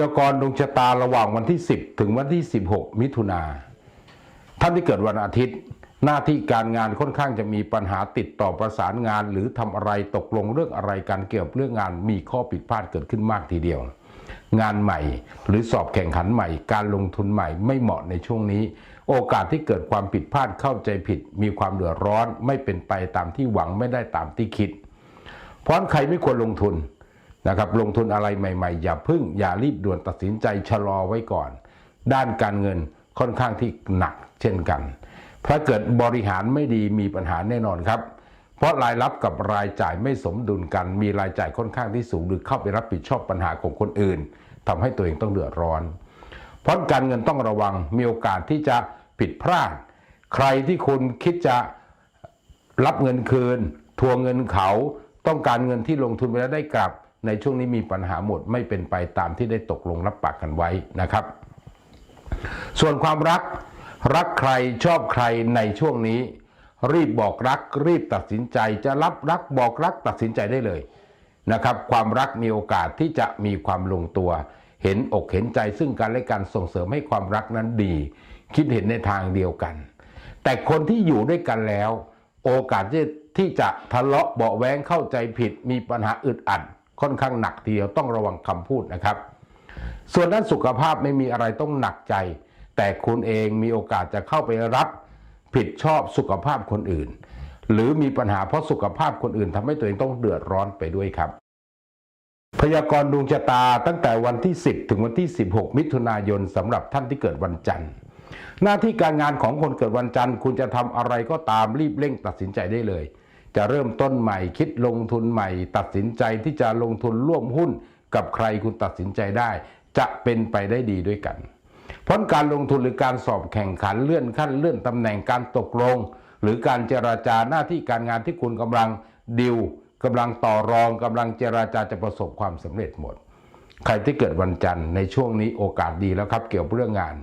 ยากรณ์ดวงชะตาระหว่างวันที่ 10 ถึงวันที่ 16 มิถุนาท่านที่เกิดวันอาทิตย์ หน้าที่การงานค่อนข้างจะมีปัญหาติดต่อประสานงาน หรือทำอะไรตกลงเรื่องอะไรกันเกี่ยวกับเรื่องงานมีข้อผิดพลาดเกิดขึ้นมากทีเดียว งานใหม่หรือสอบแข่งขันใหม่ การลงทุนใหม่ไม่เหมาะในช่วงนี้ โอกาสที่เกิดความผิดพลาดเข้าใจผิด มีความเดือดร้อน ไม่เป็นไปตามที่หวังไม่ได้ตามที่คิด เพราะใครไม่ควรลงทุน นะครับลงทุนอะไรใหม่ๆ อย่าพึ่งอย่ารีบด่วนตัดสินใจชะลอไว้ก่อน ด้านการเงินค่อนข้างที่หนักเช่นกัน ถ้าเกิดบริหารไม่ดีมีปัญหาแน่นอนครับ เพราะรายรับกับรายจ่ายไม่สมดุลกัน มีรายจ่ายค่อนข้างที่สูงหรือเข้าไปรับผิดชอบปัญหาของคนอื่นทำให้ตัวเองต้องเดือดร้อน เพราะการเงินต้องระวังมีโอกาสที่จะผิดพลาด ใครที่คุณคิดจะรับเงินคืน ทวงเงินเขา ต้องการเงินที่ลงทุนไปแล้วได้กลับ ในช่วงนี้มีปัญหาหมดไม่เป็นไปตามที่ได้ตกลงรับปากกันไว้นะครับ ส่วนความรักรักใครชอบใครในช่วงนี้ รีบบอกรัก รีบตัดสินใจจะรับรักบอกรักตัดสินใจได้เลยนะครับ ความรักมีโอกาสที่จะมีความลงตัว เห็นอกเห็นใจซึ่งกันและกันส่งเสริมให้ความรักนั้นดี คิดเห็นในทางเดียวกัน แต่คนที่อยู่ด้วยกันแล้ว โอกาสที่จะทะเลาะเบาแวงเข้าใจผิด มีปัญหาอึดอัด ค่อนข้างหนักทีเดียวต้องระวังคำพูดนะครับ ส่วนด้านสุขภาพไม่มีอะไรต้องหนักใจ แต่คุณเองมีโอกาสจะเข้าไปรับผิดชอบสุขภาพคนอื่น หรือมีปัญหาเพราะสุขภาพคนอื่นทำให้ตัวเองต้องเดือดร้อนไปด้วยครับ พยากรณ์ดวงชะตาตั้งแต่วันที่ 10 ถึงวันที่ 16 มิถุนายนสำหรับท่านที่เกิดวันจันทร์หน้าที่การงานของคนเกิดวันจันทร์ คุณจะทำอะไรก็ตามรีบเร่งตัดสินใจได้เลย จะเริ่มต้นใหม่คิดลงทุนใหม่ ตัดสินใจที่จะลงทุนร่วมหุ้นกับใครคุณตัดสินใจได้ จะเป็นไปได้ดีด้วยกัน เพราะการลงทุนหรือการสอบแข่งขันเลื่อนขั้นเลื่อนตำแหน่งการตกลง หรือการเจราจาหน้าที่การงานที่คุณกำลังดิวกำลังต่อรองกำลังเจราจาจะประสบความสำเร็จหมด ใครที่เกิดวันจันทร์ในช่วงนี้โอกาสดีแล้วครับ เกี่ยวกับเรื่องงาน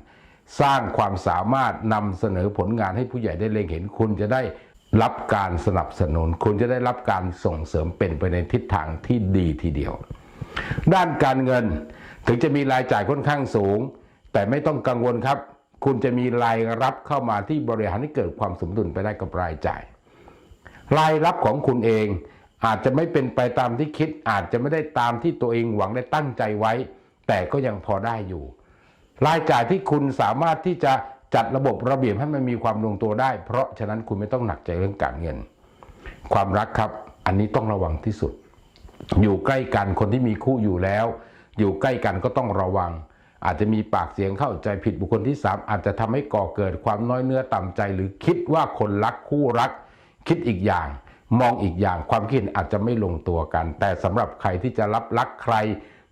สร้างความสามารถนำเสนอผลงานให้ผู้ใหญ่ได้เล็งเห็นคุณจะได้ รับการสนับสนุน คุณจะได้รับการส่งเสริมเป็นไปในทิศทางที่ดีทีเดียว ด้านการเงินถึงจะมีรายจ่ายค่อนข้างสูง แต่ไม่ต้องกังวลครับ คุณจะมีรายรับเข้ามาที่บริหารให้เกิดความสมดุลไปได้กับรายจ่าย รายรับของคุณเองอาจจะไม่เป็นไปตามที่คิด อาจจะไม่ได้ตามที่ตัวเองหวังได้ตั้งใจไว้ แต่ก็ยังพอได้อยู่ รายจ่ายที่คุณสามารถที่จะ จัดระบบระเบียบให้มันมีความลงตัวได้ เพราะฉะนั้นคุณไม่ต้องหนักใจเรื่องการเงิน ความรักครับ อันนี้ต้องระวังที่สุด อยู่ใกล้กันคนที่มีคู่อยู่แล้ว อยู่ใกล้กันก็ต้องระวัง อาจจะมีปากเสียงเข้าใจผิดบุคคลที่ 3 อาจจะทำให้ก่อเกิดความน้อยเนื้อต่ำใจ หรือคิดว่าคนรักคู่รัก คิดอีกอย่าง มองอีกอย่างความคิดอาจจะไม่ลงตัวกัน แต่สำหรับใครที่จะรับรักใคร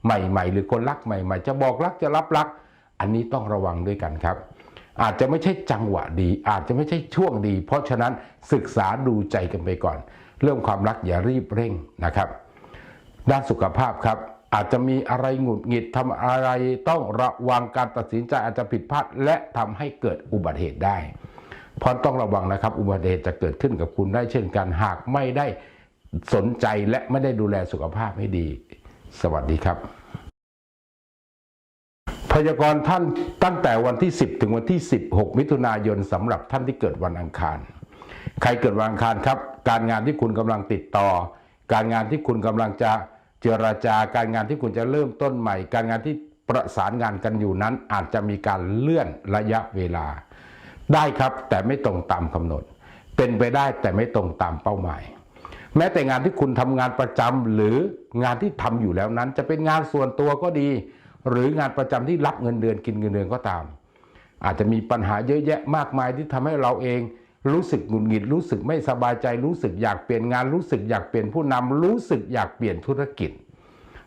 ใหม่ ๆ หรือคนรักใหม่ ๆ จะบอกรักจะรับรัก อันนี้ต้องระวังด้วยกันครับ อาจจะไม่ใช่จังหวะดี อาจจะไม่ใช่ช่วงดี เพราะฉะนั้นศึกษาดูใจกันไปก่อน เรื่องความรักอย่ารีบเร่งนะครับ ด้านสุขภาพครับ อาจจะมีอะไรหงุดหงิดทำอะไรต้องระวังการตัดสินใจอาจจะผิดพลาดและทำให้เกิดอุบัติเหตุได้เพราะต้องระวังนะครับ อุบัติเหตุจะเกิดขึ้นกับคุณได้เช่นกันหากไม่ได้สนใจและไม่ได้ดูแลสุขภาพให้ดี สวัสดีครับ พยากรณ์ท่านตั้งแต่วันที่ 10 ถึงวันที่ 16 มิถุนายนสำหรับท่านที่เกิดวันอังคาร ใครเกิดวันอังคารครับ การงานที่คุณกำลังติดต่อ การงานที่คุณกำลังจะเจราจาการงานที่คุณจะเริ่มต้นใหม่ การงานที่ประสานงานกันอยู่นั้นอาจจะมีการเลื่อนระยะเวลา ได้ครับแต่ไม่ตรงตามกำหนด เป็นไปได้แต่ไม่ตรงตามเป้าหมาย แม้แต่งานที่คุณทำงานประจำหรืองานที่ทำอยู่แล้วนั้น จะเป็นงานส่วนตัวก็ดี หรืองานประจำที่รับเงินเดือนกินเงินเดือนก็ตาม อาจจะมีปัญหาเยอะแยะมากมายที่ทำให้เราเองรู้สึกหงุดหงิดรู้สึกไม่สบายใจรู้สึกอยากเปลี่ยนงานรู้สึกอยากเปลี่ยนผู้นำรู้สึกอยากเปลี่ยนธุรกิจ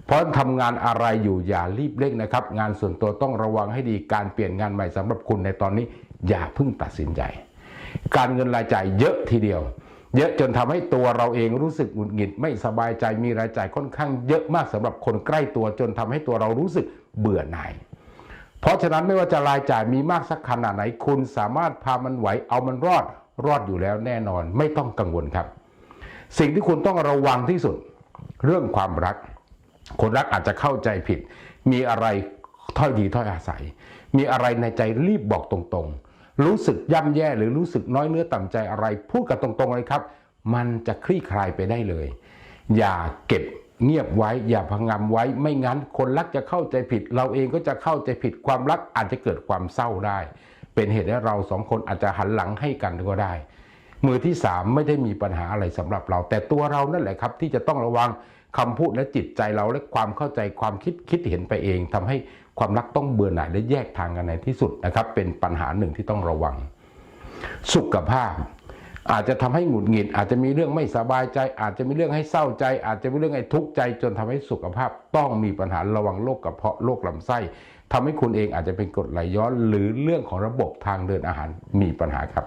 เพราะทำงานอะไรอยู่อย่ารีบเร่งนะครับ งานส่วนตัวต้องระวังให้ดีการเปลี่ยนงานใหม่สำหรับคุณในตอนนี้อย่าเพิ่งตัดสินใจ การเงินรายจ่ายเยอะทีเดียว เยอะจนทำให้ตัวเราเองรู้สึกหงุดหงิดไม่สบายใจมีรายจ่ายค่อนข้างเยอะมากสำหรับคนใกล้ตัวจนทำให้ตัวเรารู้สึกเบื่อหน่ายเพราะฉะนั้นไม่ว่าจะรายจ่ายมีมากสักขนาดไหนคุณสามารถพามันไหวเอามันรอดรอดอยู่แล้วแน่นอนไม่ต้องกังวลครับ สิ่งที่คุณต้องระวังที่สุด เรื่องความรัก คนรักอาจจะเข้าใจผิด มีอะไรถ้อยดีถ้อยอาศัย มีอะไรในใจรีบบอกตรงๆ รู้สึกย่ำแย่หรือรู้สึกน้อยเนื้อต่ำใจอะไร พูดกันตรงๆเลยครับ มันจะคลี่คลายไปได้เลย อย่าเก็บเงียบไว้ อย่าพะงำไว้ไม่งั้น คนรักจะเข้าใจผิด เราเองก็จะเข้าใจผิดความรักอาจจะเกิดความเศร้าได้ เป็นเหตุให้เราสองคนอาจจะหันหลังให้กันก็ได้ มือที่สามไม่ได้มีปัญหาอะไรสำหรับเรา แต่ตัวเรานั่นแหละครับ ที่จะต้องระวังคำพูดและจิตใจเราและความเข้าใจความคิดคิดเห็นไปเองทำให้ ความรักต้องเบื่อหน่ายและแยกทางกันในที่สุดนะครับ เป็นปัญหาหนึ่งที่ต้องระวัง สุขภาพ อาจจะทำให้หงุดหงิด อาจจะมีเรื่องไม่สบายใจ อาจจะมีเรื่องให้เศร้าใจ อาจจะมีเรื่องให้ทุกข์ใจ จนทำให้สุขภาพต้องมีปัญหาระวังโรคกระเพาะโรคลำไส้ทำให้คุณเองอาจจะเป็นกรดไหลย้อนหรือเรื่องของระบบทางเดินอาหารมีปัญหาครับ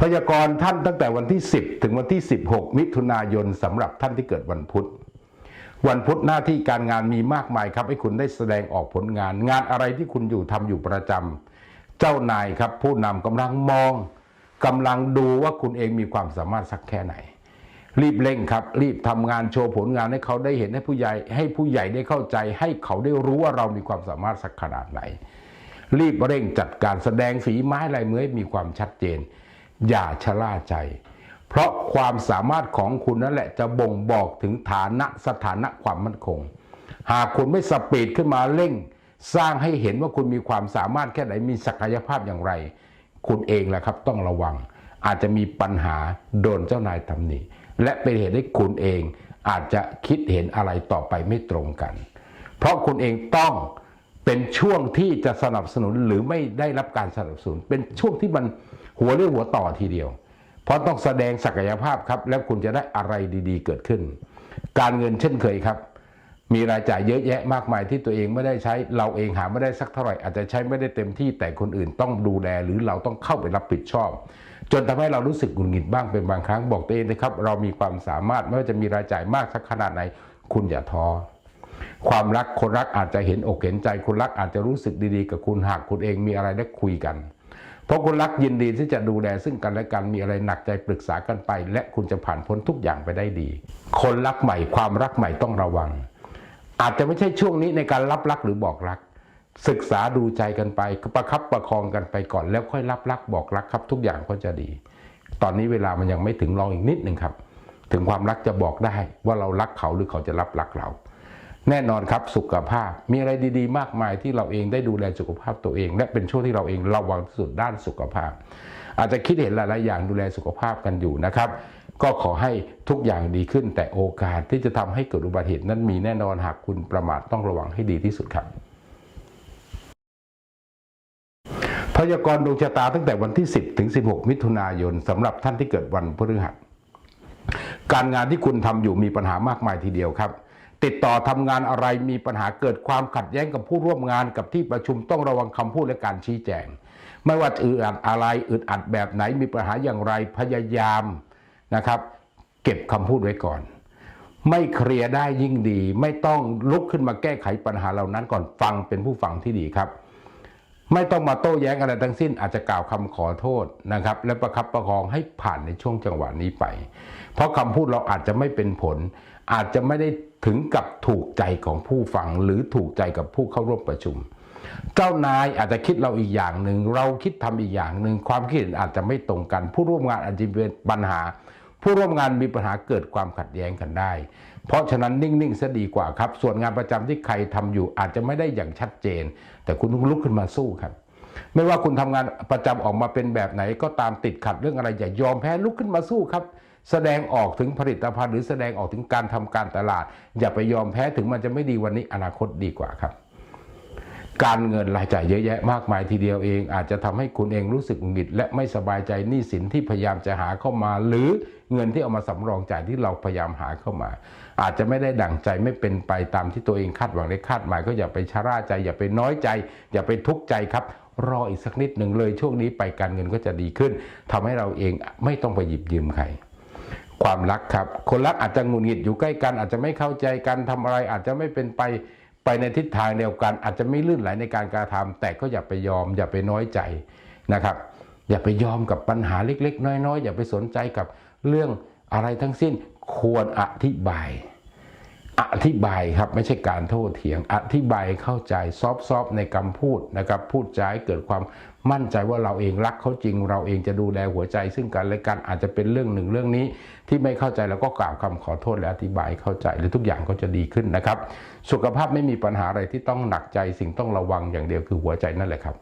พยากรณ์ท่านตั้งแต่วันที่ 10 ถึงวันที่ 16 มิถุนายนสำหรับท่านที่เกิดวันพุธ วันพุธหน้าที่การงานมีมากมายครับ ให้คุณได้แสดงออกผลงาน งานอะไรที่คุณอยู่ทำอยู่ประจำเจ้านายครับผู้นำกำลังมองกำลังดูว่าคุณเองมีความสามารถสักแค่ไหน รีบเร่งครับ รีบทำงานโชว์ผลงานให้เขาได้เห็นให้ผู้ใหญ่ให้ผู้ใหญ่ได้เข้าใจ ให้เขาได้รู้ว่าเรามีความสามารถสักขนาดไหน รีบเร่งจัดการแสดงฝีไม้ลายมือให้มีความชัดเจน อย่าชะล่าใจ เพราะความสามารถของคุณนั่นแหละจะบ่งบอกถึงฐานะสถานะความมั่นคง หากคุณไม่สปีดขึ้นมาเร่ง สร้างให้เห็นว่าคุณมีความสามารถแค่ไหนมีศักยภาพอย่างไร คุณเองแหละครับต้องระวัง อาจจะมีปัญหาโดนเจ้านายตำหนิและเป็นเหตุให้คุณเองอาจจะคิดเห็นอะไรต่อไปไม่ตรงกัน เพราะคุณเองต้องเป็นช่วงที่จะสนับสนุนหรือไม่ได้รับการสนับสนุน เป็นช่วงที่มันหัวเรียวหัวต่อทีเดียว เพราะต้องแสดงศักยภาพครับ แล้วคุณจะได้อะไรดีๆ เกิดขึ้น การเงินเช่นเคยครับ มีรายจ่ายเยอะแยะมากมายที่ตัวเองไม่ได้ใช้ เราเองหาไม่ได้สักเท่าไหร่อาจจะใช้ไม่ได้เต็มที่แต่คนอื่นต้องดูแลหรือเราต้องเข้าไปรับผิดชอบ จนทำให้เรารู้สึกหงุดหงิดบ้างเป็นบางครั้งบอกตัวเองนะครับ เรามีความสามารถไม่ว่าจะมีรายจ่ายมากสักขนาดไหนคุณอย่าท้อความรักคนรักอาจจะเห็นอกเห็นใจคนรักอาจจะรู้สึกดีๆ กับคุณหากคุณเองมีอะไรได้คุยกัน เพราะคนรักยินดีที่จะดูแลซึ่งกันและกันมีอะไรหนักใจปรึกษากันไป และคุณจะผ่านพ้นทุกอย่างไปได้ดี คนรักใหม่ความรักใหม่ต้องระวัง อาจจะไม่ใช่ช่วงนี้ในการรับรักหรือบอกรัก ศึกษาดูใจกันไปประคับประคองกันไปก่อน แล้วค่อยรับรักบอกรักครับ ทุกอย่างก็จะดี ตอนนี้เวลามันยังไม่ถึงรองอีกนิดหนึ่งครับ ถึงความรักจะบอกได้ว่าเรารักเขาหรือเขาจะรับรักเรา แน่นอนครับสุขภาพมีอะไรดีๆ มากมายที่เราเองได้ดูแลสุขภาพตัวเอง และเป็นช่วงที่เราเองระวังที่สุดด้านสุขภาพ อาจจะคิดเห็นหลายๆอย่างดูแลสุขภาพกันอยู่นะครับ ก็ขอให้ทุกอย่างดีขึ้นแต่โอกาสที่จะทำให้เกิดอุบัติเหตุนั้นมีแน่นอนหากคุณประมาทต้องระวังให้ดีที่สุดครับพยากรณ์ดวงชะตาตั้งแต่วันที่ 10 ถึง 16 มิถุนายนสำหรับท่านที่เกิดวันพฤหัสการงานที่คุณทำอยู่มีปัญหามากมายทีเดียวครับ ติดต่อทำงานอะไรมีปัญหาเกิดความขัดแย้งกับผู้ร่วมงานกับที่ประชุมต้องระวังคำพูดและการชี้แจง ไม่ว่าจะอึดอัดอะไรอึดอัดแบบไหนมีปัญหาอย่างไรพยายามนะครับ เก็บคำพูดไว้ก่อน ไม่เคลียร์ได้ยิ่งดี ไม่ต้องลุกขึ้นมาแก้ไขปัญหาเหล่านั้นก่อนฟังเป็นผู้ฟังที่ดีครับ ไม่ต้องมาโต้แย้งอะไรทั้งสิ้นอาจจะกล่าวคำขอโทษนะครับ และประคับประคองให้ผ่านในช่วงจังหวะนี้ไป เพราะคำพูดเราอาจจะไม่เป็นผล อาจจะไม่ได้ ถึงกับถูกใจของผู้ฟังหรือถูกใจกับผู้เข้าร่วมประชุม เจ้านายอาจจะคิดเราอีกอย่างหนึ่ง เราคิดทำอีกอย่างหนึ่ง ความคิดเห็นอาจจะไม่ตรงกัน ผู้ร่วมงานอาจจะเป็นปัญหา ผู้ร่วมงานมีปัญหาเกิดความขัดแย้งกันได้ เพราะฉะนั้นนิ่งๆซะดีกว่าครับ ส่วนงานประจำที่ใครทำอยู่อาจจะไม่ได้อย่างชัดเจน แต่คุณต้องลุกขึ้นมาสู้ครับไม่ว่าคุณทำงานประจำออกมาเป็นแบบไหนก็ตามติดขัดเรื่องอะไรอย่ายอมแพ้ลุกขึ้นมาสู้ครับ แสดงออกถึงผลิตภัณฑ์ หรือแสดงออกถึงการทำการตลาด อย่าไปยอมแพ้ถึงมันจะไม่ดีวันนี้อนาคตดีกว่าครับ การเงินรายจ่ายเยอะแยะมากมายทีเดียวเอง อาจจะทำให้คุณเองรู้สึกหงุดหงิดและไม่สบายใจหนี้สินที่พยายามจะหาเข้ามา หรือเงินที่เอามาสำรองจ่ายที่เราพยายามหาเข้ามา อาจจะไม่ได้ดั่งใจไม่เป็นไปตามที่ตัวเองคาดหวังและคาดหมาย ก็อย่าไปชะล่าใจ อย่าไปน้อยใจ อย่าไปทุกข์ใจครับรออีกสักนิดหนึ่งเลยช่วงนี้ไปการเงินก็จะดีขึ้นทำให้เราเองไม่ต้องไปหยิบยืมใคร ความรักครับ คนรักอาจจะหงุดหงิดอยู่ใกล้กัน อาจจะไม่เข้าใจกันทำอะไร อาจจะไม่เป็นไปไปในทิศทางเดียวกัน อาจจะไม่ลื่นไหลในการกระทำแต่ก็อย่าไปยอม อย่าไปน้อยใจนะครับ อย่าไปยอมกับปัญหาเล็ก ๆ น้อย ๆ อย่าไปสนใจกับเรื่องอะไรทั้งสิ้นควรอธิบาย อธิบายครับไม่ใช่การโทษเถียง อธิบายเข้าใจซอฟๆในคำพูดนะครับพูดจาให้เกิดความมั่นใจว่าเราเองรักเขาจริง เราเองจะดูแลหัวใจ ซึ่งกันและกันอาจจะเป็นเรื่องหนึ่งเรื่องนี้ ที่ไม่เข้าใจแล้วก็กล่าวคำขอโทษและอธิบายเข้าใจหรือทุกอย่างก็จะดีขึ้นนะครับ สุขภาพไม่มีปัญหาอะไรที่ต้องหนักใจสิ่งต้องระวังอย่างเดียวคือหัวใจนั่นแหละครับ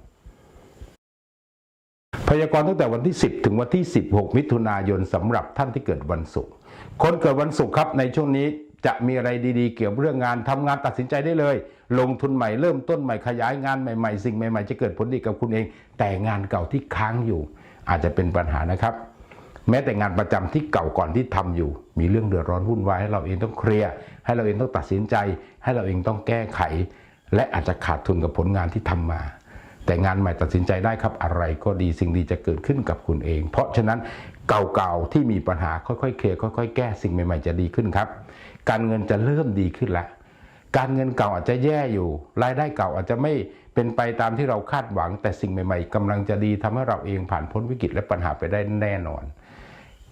พยากรณ์ตั้งแต่วันที่ 10 ถึงวันที่ 16 มิถุนายนสำหรับท่านที่เกิดวันศุกร์คนเกิดวันศุกร์ครับในช่วงนี้ จะมีอะไรดีๆ เกี่ยวกับเรื่องงานทำงานตัดสินใจได้เลย ลงทุนใหม่เริ่มต้นใหม่ขยายงานใหม่ๆ สิ่งใหม่ๆ จะเกิดผลดีกับคุณเอง แต่งานเก่าที่ค้างอยู่ อาจจะเป็นปัญหานะครับ แม้แต่งานประจำที่เก่าก่อนที่ทำอยู่ มีเรื่องเดือดร้อนวุ่นวายให้เราเองต้องเคลียร์ให้เราเองต้องตัดสินใจ ให้เราเองต้องแก้ไข และอาจจะขาดทุนกับผลงานที่ทำมาแต่งานใหม่ตัดสินใจได้ครับอะไรก็ดีสิ่งดีจะเกิดขึ้นกับคุณเอง เพราะฉะนั้นเก่าๆที่มีปัญหาค่อยๆเคลียร์ค่อยๆ แก้สิ่งใหม่ ๆ จะดีขึ้นครับ การเงินจะเริ่มดีขึ้นแล้วการเงินเก่าอาจจะแย่อยู่ รายได้เก่าอาจจะไม่เป็นไปตามที่เราคาดหวัง แต่สิ่งใหม่ ๆกำลังจะดีทำให้เราเองผ่านพ้นวิกฤตและปัญหาไปได้แน่นอน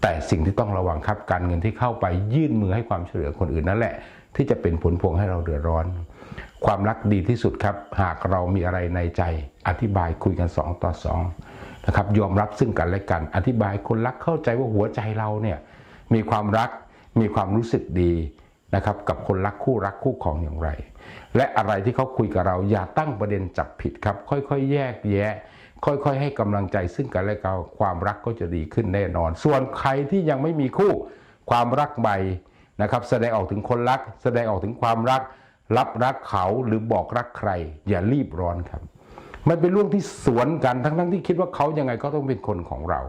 แต่สิ่งที่ต้องระวังครับการเงินที่เข้าไปยื่นมือให้ความช่วยเหลือคนอื่นนั่นแหละ ที่จะเป็นผลพวงให้เราเดือดร้อน ความรักดีที่สุดครับ หากเรามีอะไรในใจ อธิบายคุยกัน 2 ต่อ2นะครับยอมรับซึ่งกันและกัน อธิบายคนรักเข้าใจว่าหัวใจเราเนี่ยมีความรักมีความรู้สึกดี นะครับกับคนรักคู่รักคู่ของอย่างไร และอะไรที่เขาคุยกับเราอย่าตั้งประเด็นจับผิดครับ ค่อยๆ แยกแยะ ค่อยๆ ให้กำลังใจซึ่งกันและกันความรักก็จะดีขึ้นแน่นอน ส่วนใครที่ยังไม่มีคู่ความรักใหม่นะครับ แสดงออกถึงคนรัก แสดงออกถึงความรัก รับรักเขาหรือบอกรักใคร อย่ารีบร้อนครับ มันเป็นเรื่องที่สวนกันทั้งทั้งๆที่คิดว่าเขายังไงก็ต้องเป็นคนของเรา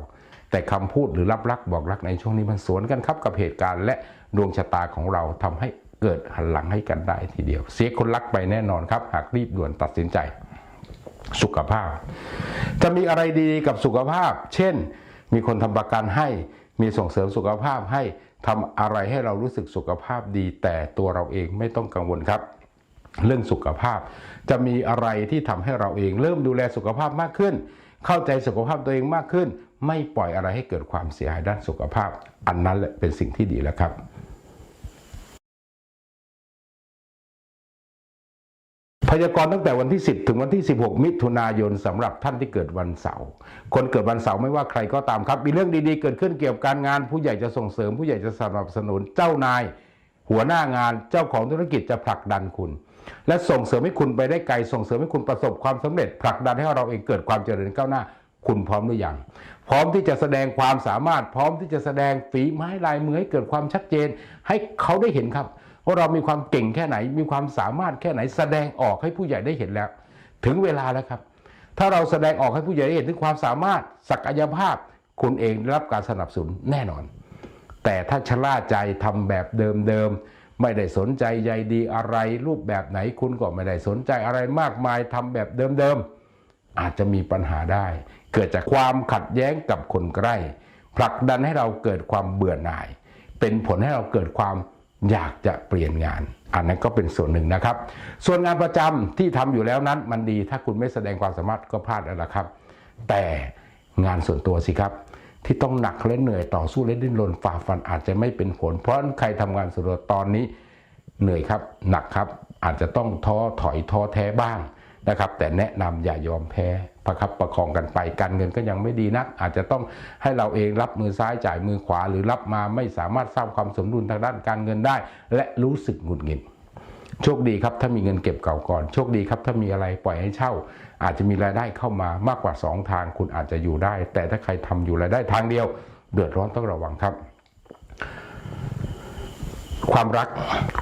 แต่คำพูดหรือรับรักบอกรักในช่วงนี้มันสวนกันครับกับเหตุการณ์และ ดวงชะตาของเราทำให้เกิดหันหลังให้กันได้ทีเดียว เสียคนรักไปแน่นอนครับ หากรีบด่วนตัดสินใจ สุขภาพ จะมีอะไรดีกับสุขภาพ เช่น มีคนทำประกันให้มีส่งเสริมสุขภาพให้ทำอะไรให้เรารู้สึกสุขภาพดี แต่ตัวเราเองไม่ต้องกังวลครับ เรื่องสุขภาพ จะมีอะไรที่ทำให้เราเอง เริ่มดูแลสุขภาพมากขึ้น เข้าใจสุขภาพตัวเองมากขึ้น ไม่ปล่อยอะไรให้เกิดความเสียหายด้านสุขภาพ อันนั้นแหละเป็นสิ่งที่ดีแล้วครับ ยากรณ์ตั้งแต่วันที่ 10 ถึงวันที่ 16 มิถุนายนสำหรับท่านที่เกิดวันเสาร์คนเกิดวันเสาร์ไม่ว่าใครก็ตามครับ มีเรื่องดีๆเกิดขึ้นเกี่ยวกับการงาน ผู้ใหญ่จะส่งเสริม ผู้ใหญ่จะสนับสนุนเจ้านาย หัวหน้างานเจ้าของธุรกิจจะผลักดันคุณ และส่งเสริมให้คุณไปได้ไกลส่งเสริมให้คุณประสบความสำเร็จ ผลักดันให้เราเองเกิดความเจริญก้าวหน้า คุณพร้อมหรือยังพร้อมที่จะแสดงความสามารถพร้อมที่จะแสดงฝีไม้ลายมือให้เกิดความชัดเจน ให้เขาได้เห็นครับ ว่าเรามีความเก่งแค่ไหน มีความสามารถแค่ไหน แสดงออกให้ผู้ใหญ่ได้เห็นแล้ว ถึงเวลาแล้วครับ ถ้าเราแสดงออกให้ผู้ใหญ่ได้เห็นถึงความสามารถศักยภาพ คุณเองได้รับการสนับสนุนแน่นอน แต่ถ้าชะล่าใจทำแบบเดิมๆไม่ได้สนใจใยดีอะไร รูปแบบไหนคุณก็ไม่ได้สนใจอะไรมากมายทำแบบเดิมๆอาจจะมีปัญหาได้ เกิดจากความขัดแย้งกับคนใกล้ผลักดันให้เราเกิดความเบื่อหน่าย เป็นผลให้เราเกิดความ อยากจะเปลี่ยนงาน อันนั้นก็เป็นส่วนหนึ่งนะครับ ส่วนงานประจำที่ทำอยู่แล้วนั้นมันดีถ้าคุณไม่แสดงความสามารถก็พลาดแล้วละครับ แต่งานส่วนตัวสิครับ ที่ต้องหนักและเหนื่อยต่อสู้และดิ้นรนฝ่าฟันอาจจะไม่เป็นผล เพราะใครทำงานส่วนตัวตอนนี้เหนื่อยครับ หนักครับอาจจะต้องท้อถอยท้อแท้บ้าง นะครับ แต่แนะนำอย่ายอมแพ้ประคับประคองกันไปการเงินก็ยังไม่ดีนัก อาจจะต้องให้เราเองรับมือซ้ายจ่ายมือขวาหรือรับมาไม่สามารถสร้างความสมดุลทางด้านการเงินได้ และรู้สึกหงุดหงิดโชคดีครับถ้ามีเงินเก็บเก่าก่อน โชคดีครับถ้ามีอะไรปล่อยให้เช่า อาจจะมีรายได้เข้ามามากกว่า 2 ทางคุณอาจจะอยู่ได้ แต่ถ้าใครทำอยู่รายได้ทางเดียว เดือดร้อนต้องระวังครับ ความรัก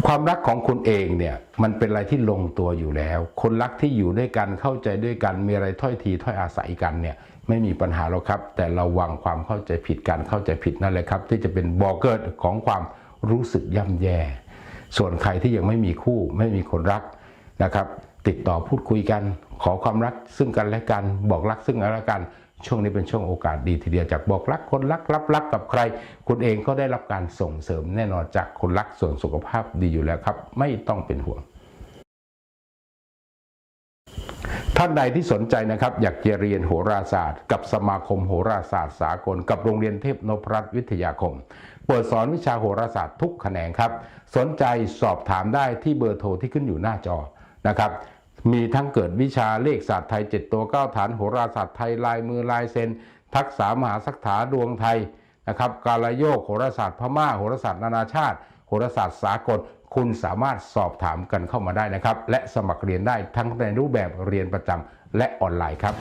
ความรักของคุณเองเนี่ยมันเป็นอะไรที่ลงตัวอยู่แล้ว คนรักที่อยู่ด้วยกันเข้าใจด้วยกันมีอะไรถ้อยทีถ้อยอาศัยกันเนี่ยไม่มีปัญหาหรอกครับ แต่ระวังความเข้าใจผิดการเข้าใจผิดนั่นแหละครับ ที่จะเป็นบ่อเกิดของความรู้สึกย่ำแย่ ส่วนใครที่ยังไม่มีคู่ไม่มีคนรักนะครับ ติดต่อพูดคุยกัน ขอความรักซึ่งกันและกัน บอกรักซึ่งกันและกัน ช่วงนี้เป็นช่วงโอกาสดีทีเดียวจากบอกรักคนรักรับรักกับใคร คุณเองก็ได้รับการส่งเสริมแน่นอนจากคนรักส่วนสุขภาพดีอยู่แล้วครับ ไม่ต้องเป็นห่วงถ้าานใดที่สนใจนะครับอยากจะเรียนโหราศาสตร์ กับสมาคมโหราศาสตร์สากล กับโรงเรียนเทพนพรัตน์วิทยาคม เปิดสอนวิชาโหราศาสตร์ทุกแขนงครับ สนใจสอบถามได้ที่เบอร์โทรที่ขึ้นอยู่หน้าจอนะครับ มีทั้งเกิดวิชาเลขศาสตร์ไทย 7 ตัว 9 ฐานโหราศาสตร์ไทยลายมือลายเซนทักษะมหาสักถาดวงไทยนะครับกาลโยกโหราศาสตร์พม่าโหราศาสตร์นานาชาติโหราศาสตร์สากลคุณสามารถสอบถามกันเข้ามาได้นะครับ และสมัครเรียนได้ทั้งในรูปแบบเรียนประจำและออนไลน์ครับ